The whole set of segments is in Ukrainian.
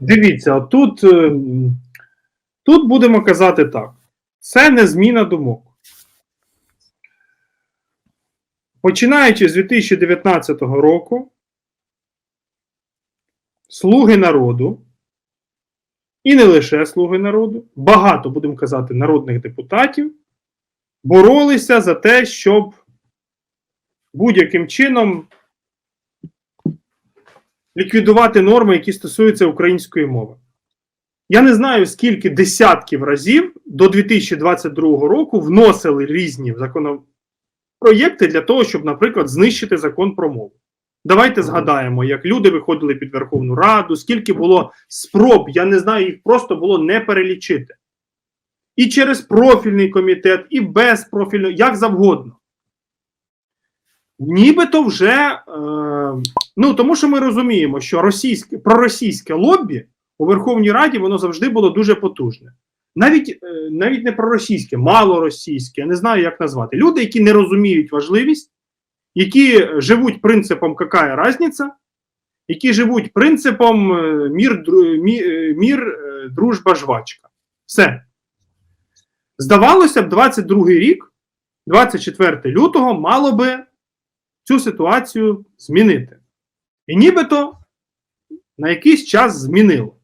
Дивіться, тут, е, тут будемо казати так: це не зміна думок. Починаючи з 2019 року, слуги народу, і не лише слуги народу, багато, будемо казати, народних депутатів боролися за те, щоб будь-яким чином ліквідувати норми, які стосуються української мови. Я не знаю, скільки десятків разів до 2022 року вносили різні законопроєкти для того, щоб, наприклад, знищити закон про мову. Давайте згадаємо, як люди виходили під Верховну Раду, скільки було спроб, я не знаю, їх просто було не перелічити. І через профільний комітет, і без профільного, як завгодно. Нібито вже, е, ну тому що ми розуміємо, що російське, проросійське лобі у Верховній Раді воно завжди було дуже потужне. Навіть е, навіть не проросійське, малоросійське, я не знаю, як назвати. Люди, які не розуміють важливість, які живуть принципом «какая різниця», які живуть принципом е, мір, мі- мір е, дружба, жвачка. Все. Здавалося б, 22 рік, 24 лютого, мало би цю ситуацію змінити. І нібито на якийсь час змінило.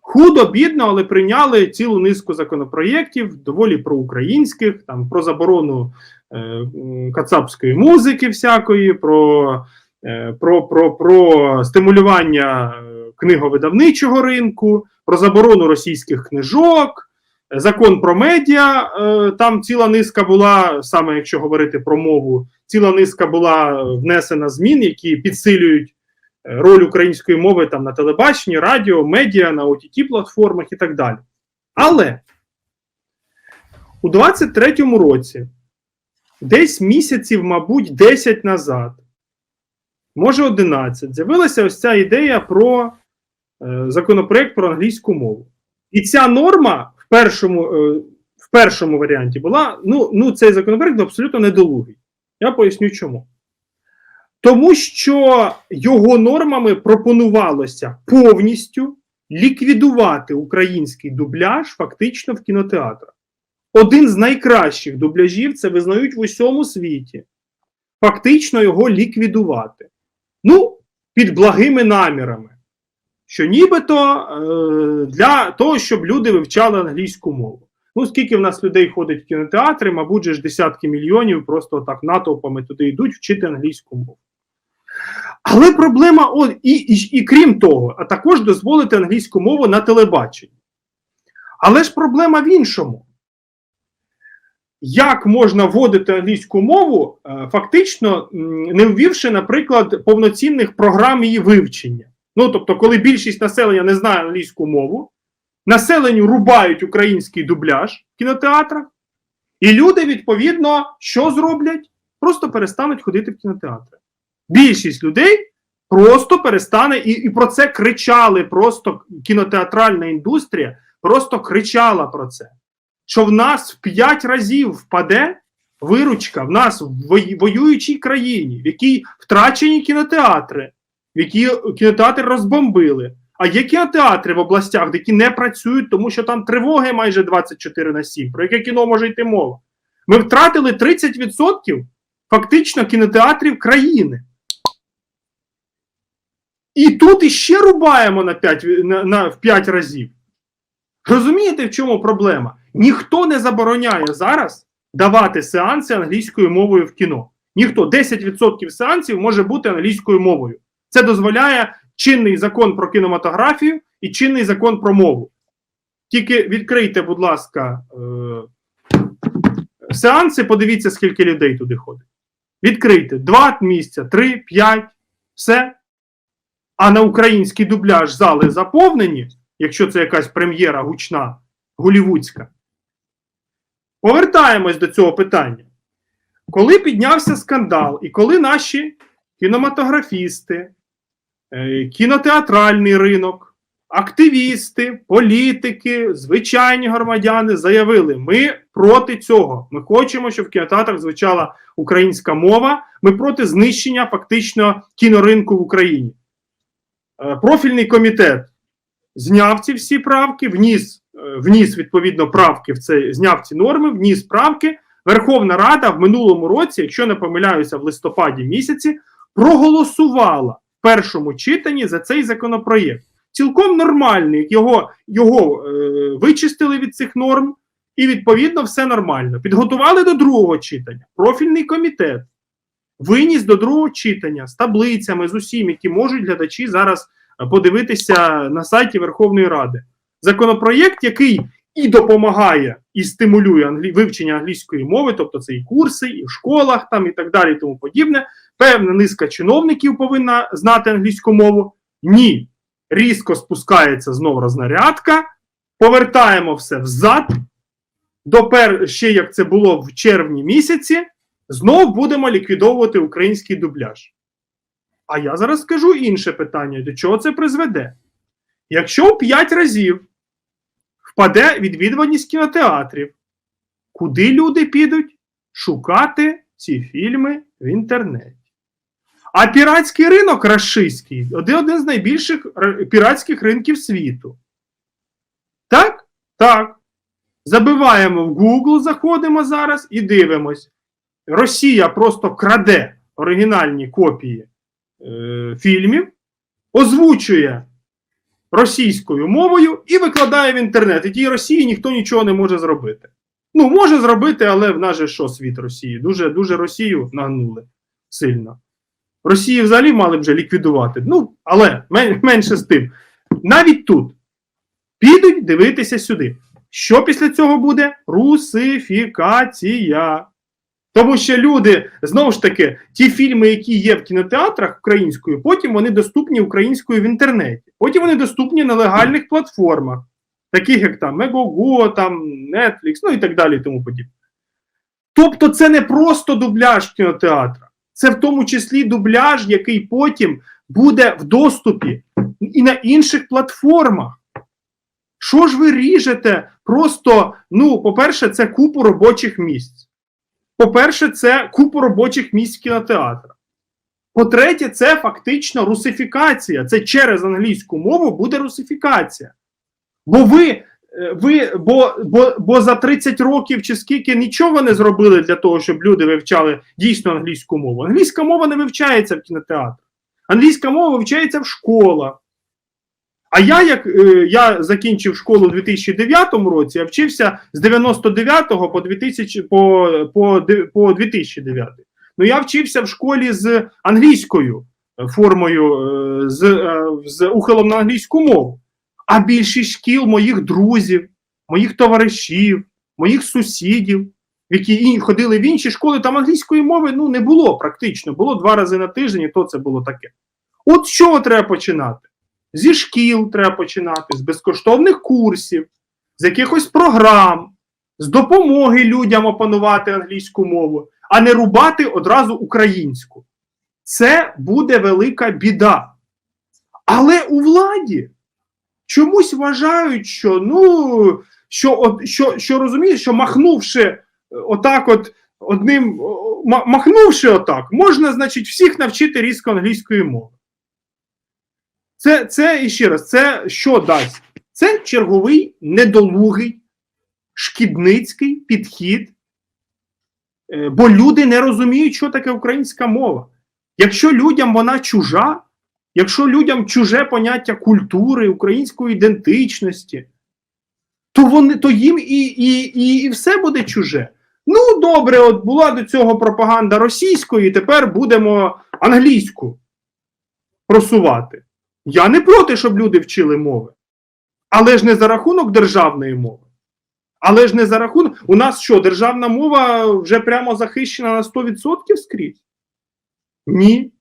Худо, бідно, але прийняли цілу низку законопроєктів, доволі проукраїнських, там про заборону е, кацапської музики, всякої, про, е, про, про, про стимулювання е, книговидавничого ринку, про заборону російських книжок. Закон про медіа, е, там ціла низка була, саме якщо говорити про мову, ціла низка була внесена змін, які підсилюють е, роль української мови там на телебаченні, радіо, медіа, на ott платформах і так далі. Але у 23-му році, десь місяців, мабуть, 10 назад, може 11, з'явилася ось ця ідея про е, законопроект про англійську мову. І ця норма першому, е, в першому варіанті була: ну, ну, цей законопроект абсолютно недолугий. Я поясню чому. Тому що його нормами пропонувалося повністю ліквідувати український дубляж фактично в кінотеатрах. Один з найкращих дубляжів це визнають в усьому світі. Фактично його ліквідувати. Ну, під благими намірами. Що нібито е, для того, щоб люди вивчали англійську мову. Ну, скільки в нас людей ходить в кінотеатри, мабуть, ж десятки мільйонів просто так натовпами туди йдуть вчити англійську мову. Але проблема, о, і, і, і крім того, а також дозволити англійську мову на телебаченні. Але ж проблема в іншому. Як можна вводити англійську мову, е, фактично не ввівши, наприклад, повноцінних програм її вивчення? Ну, тобто, коли більшість населення не знає англійську мову, населенню рубають український дубляж в кінотеатрах, і люди, відповідно, що зроблять? Просто перестануть ходити в кінотеатри. Більшість людей просто перестане, і, і про це кричали просто кінотеатральна індустрія, просто кричала про це. Що в нас в 5 разів впаде виручка в нас в воюючій країні, в якій втрачені кінотеатри, які кінотеатри розбомбили. А є кінотеатри в областях, які не працюють, тому що там тривоги майже 24 на 7. Про яке кіно може йти мова? Ми втратили 30% фактично кінотеатрів країни. І тут іще рубаємо на 5, на, на, в 5 разів. Розумієте, в чому проблема? Ніхто не забороняє зараз давати сеанси англійською мовою в кіно. Ніхто 10% сеансів може бути англійською мовою. Це дозволяє чинний закон про кінематографію і чинний закон про мову. Тільки відкрийте, будь ласка, е- сеанси, подивіться, скільки людей туди ходить. Відкрийте два місця, три, п'ять, все. А на український дубляж зали заповнені, якщо це якась прем'єра гучна, голівудська. Повертаємось до цього питання. Коли піднявся скандал, і коли наші кінематографісти, кінотеатральний ринок, активісти, політики, звичайні громадяни заявили: ми проти цього. Ми хочемо, щоб в кінотеатрах звучала українська мова. Ми проти знищення фактично кіноринку в Україні. Е, Профільний комітет зняв ці всі правки, вніс, е, вніс відповідно правки в це, зняв ці норми, вніс правки. Верховна Рада в минулому році, якщо не помиляюся, в листопаді місяці, проголосувала першому читанні за цей законопроєкт. Цілком нормальний, його, його е, вичистили від цих норм, і відповідно все нормально. Підготували до другого читання. Профільний комітет виніс до другого читання з таблицями, з усім, які можуть глядачі зараз е, подивитися на сайті Верховної Ради. Законопроєкт, який і допомагає, і стимулює англі... вивчення англійської мови, тобто це і курси, і в школах, там і так далі, і тому подібне. Певна низка чиновників повинна знати англійську мову. Ні. Різко спускається знов рознарядка, повертаємо все взад. Допер ще як це було в червні місяці, знов будемо ліквідовувати український дубляж. А я зараз скажу інше питання: до чого це призведе? Якщо в 5 разів впаде відвідуваність кінотеатрів, куди люди підуть шукати ці фільми в інтернеті? А піратський ринок рашистський один, один з найбільших піратських ринків світу. Так? Так. Забиваємо в Google, заходимо зараз і дивимось. Росія просто краде оригінальні копії е, фільмів, озвучує російською мовою і викладає в інтернет. І тій Росії ніхто нічого не може зробити. Ну, може зробити, але в нас же що світ Росії? Дуже, дуже Росію нагнули сильно. Росії взагалі мали б вже ліквідувати. Ну, але менше з тим. Навіть тут підуть дивитися сюди. Що після цього буде? Русифікація. Тому що люди, знову ж таки, ті фільми, які є в кінотеатрах українською, потім вони доступні українською в інтернеті. Потім вони доступні на легальних платформах, таких як там Megogo, там Netflix, ну і так далі, і тому подібне. Тобто, це не просто дубляж кінотеатра, це в тому числі дубляж, який потім буде в доступі і на інших платформах. Що ж ви ріжете? Просто, ну, по-перше, це купу робочих місць. По-перше, це купу робочих місць кінотеатра. По-третє, це фактично русифікація. Це через англійську мову буде русифікація. Бо ви, ви бо, бо, бо за 30 років чи скільки нічого не зробили для того, щоб люди вивчали дійсно англійську мову. Англійська мова не вивчається в кінотеатрах. Англійська мова вивчається в школах. А я, як е, я закінчив школу у 2009 році, я вчився з 99 по 2000, по, по, по 2009. Ну я вчився в школі з англійською е, формою, е, з, е, з ухилом на англійську мову. А більшість шкіл моїх друзів, моїх товаришів, моїх сусідів, які ходили в інші школи, там англійської мови ну, не було практично. Було два рази на тиждень, і то це було таке. От з чого треба починати? Зі шкіл треба починати, з безкоштовних курсів, з якихось програм, з допомоги людям опанувати англійську мову, а не рубати одразу українську. Це буде велика біда. Але у владі чомусь вважають, що ну, що, що, що розумієш, що махнувши е, отак, от одним, махнувши отак, можна, значить, всіх навчити різко англійської мови. Це, це і ще раз, це що дасть? Це черговий недолугий, шкідницький підхід, е, бо люди не розуміють, що таке українська мова. Якщо людям вона чужа, якщо людям чуже поняття культури, української ідентичності, то вони то їм і, і, і, і все буде чуже. Ну, добре, от була до цього пропаганда російської, тепер будемо англійську просувати. Я не проти, щоб люди вчили мови. Але ж не за рахунок державної мови. Але ж не за рахунок. У нас що, державна мова вже прямо захищена на 100% скрізь? Ні.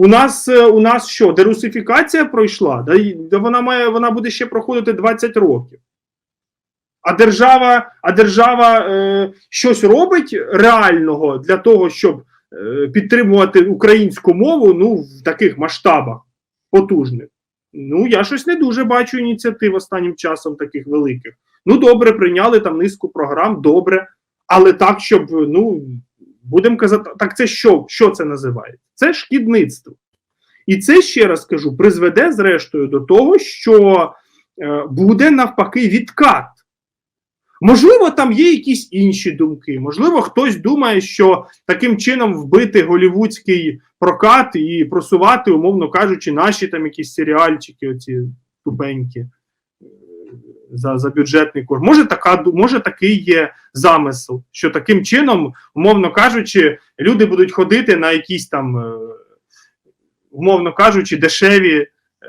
У нас е, у нас що, дерусифікація пройшла? Да, да вона має, вона буде ще проходити 20 років. А держава, а держава е, щось робить реального для того, щоб е, підтримувати українську мову ну, в таких масштабах потужних. Ну, я щось не дуже бачу ініціатив останнім часом таких великих. Ну, добре, прийняли там низку програм, добре. Але так, щоб, ну, будемо казати, так це що? Що це називається? Це шкідництво. І це ще раз кажу, призведе, зрештою, до того, що е, буде навпаки відкат. Можливо, там є якісь інші думки. Можливо, хтось думає, що таким чином вбити голівудський прокат і просувати, умовно кажучи, наші там якісь серіальчики, оці тупенькі за, за бюджетний кошт. Може, така, може, такий є замисел, що таким чином, умовно кажучи, люди будуть ходити на якісь там, е, умовно кажучи, дешеві,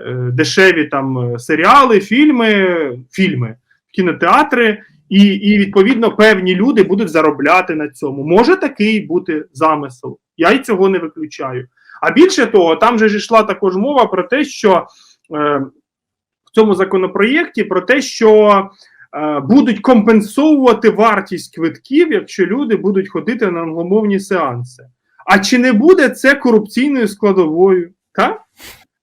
е, дешеві там е, серіали, фільми, фільми, кінотеатри. І, і відповідно певні люди будуть заробляти на цьому. Може такий бути замисел. Я й цього не виключаю. А більше того, там же ж йшла також мова про те, що цьому законопроєкті про те, що е, будуть компенсовувати вартість квитків, якщо люди будуть ходити на англомовні сеанси. А чи не буде це корупційною складовою? Так?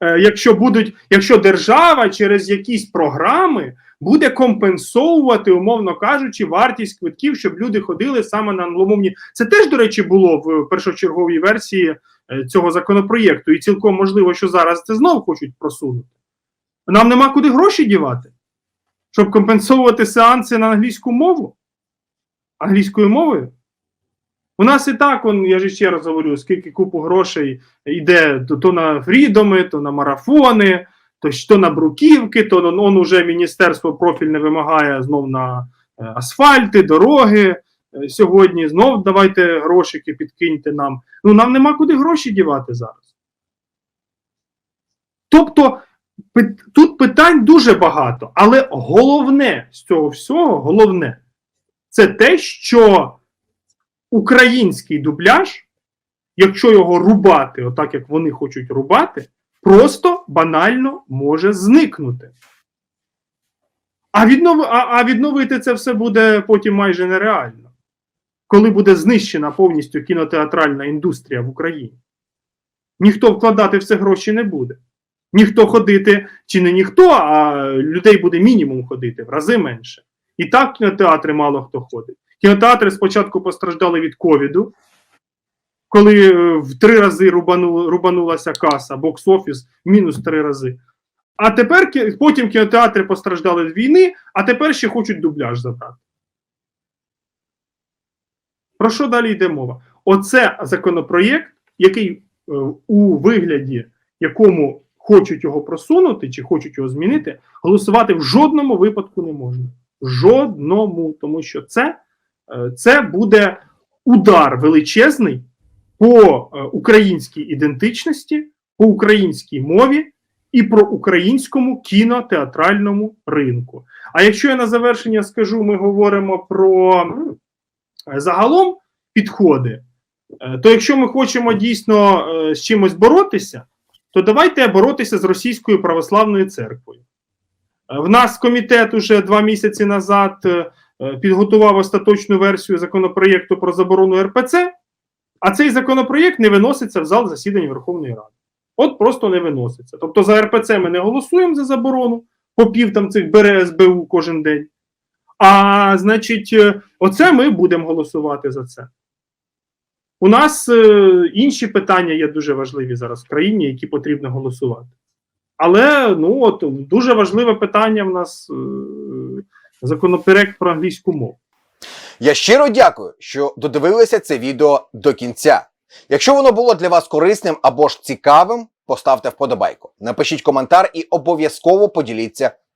Е, якщо будуть, якщо держава через якісь програми буде компенсовувати, умовно кажучи, вартість квитків, щоб люди ходили саме на англомовні. Це теж, до речі, було в першочерговій версії е, цього законопроєкту, і цілком можливо, що зараз це знову хочуть просунути. Нам нема куди гроші дівати, щоб компенсовувати сеанси на англійську мову, англійською мовою. У нас і так, он, я ж ще раз говорю, скільки купу грошей йде то, то на фрідоми, то на марафони, то, то на бруківки, то он, он уже міністерство профільне вимагає знов на е, асфальти, дороги. Е, Сьогодні знов давайте грошики підкиньте нам. Ну нам нема куди гроші дівати зараз. Тобто тут питань дуже багато, але головне з цього всього, головне, це те, що український дубляж, якщо його рубати, отак як вони хочуть рубати, просто банально може зникнути. А, віднови, а, а відновити це все буде потім майже нереально, коли буде знищена повністю кінотеатральна індустрія в Україні. Ніхто вкладати в це гроші не буде. Ніхто ходити, чи не ніхто, а людей буде мінімум ходити, в рази менше. І так кінотеатри мало хто ходить. Кінотеатри спочатку постраждали від ковіду, коли е, в три рази рубану, рубанулася каса, бокс-офіс мінус три рази. А тепер потім кінотеатри постраждали від війни, а тепер ще хочуть дубляж забрати. Про що далі йде мова? Оце законопроєкт, який е, у вигляді, якому хочуть його просунути чи хочуть його змінити, голосувати в жодному випадку не можна. Жодному, тому що це, е, це буде удар величезний по е, українській ідентичності, по українській мові і про українському кінотеатральному ринку. А якщо я на завершення скажу, ми говоримо про е, загалом підходи, то якщо ми хочемо дійсно з чимось боротися, то давайте боротися з Російською православною церквою. Е, В нас комітет уже два місяці назад е, е, підготував остаточну версію законопроєкту про заборону РПЦ, а цей законопроєкт не виноситься в зал засідань Верховної Ради. От просто не виноситься. Тобто за РПЦ ми не голосуємо за заборону, попів там цих бере СБУ кожен день. А значить, оце ми будемо голосувати за це. У нас е, інші питання є дуже важливі зараз в країні, які потрібно голосувати. Але ну от дуже важливе питання в нас е, законопроект про англійську мову. Я щиро дякую, що додивилися це відео до кінця. Якщо воно було для вас корисним або ж цікавим, поставте вподобайку, напишіть коментар і обов'язково поділіться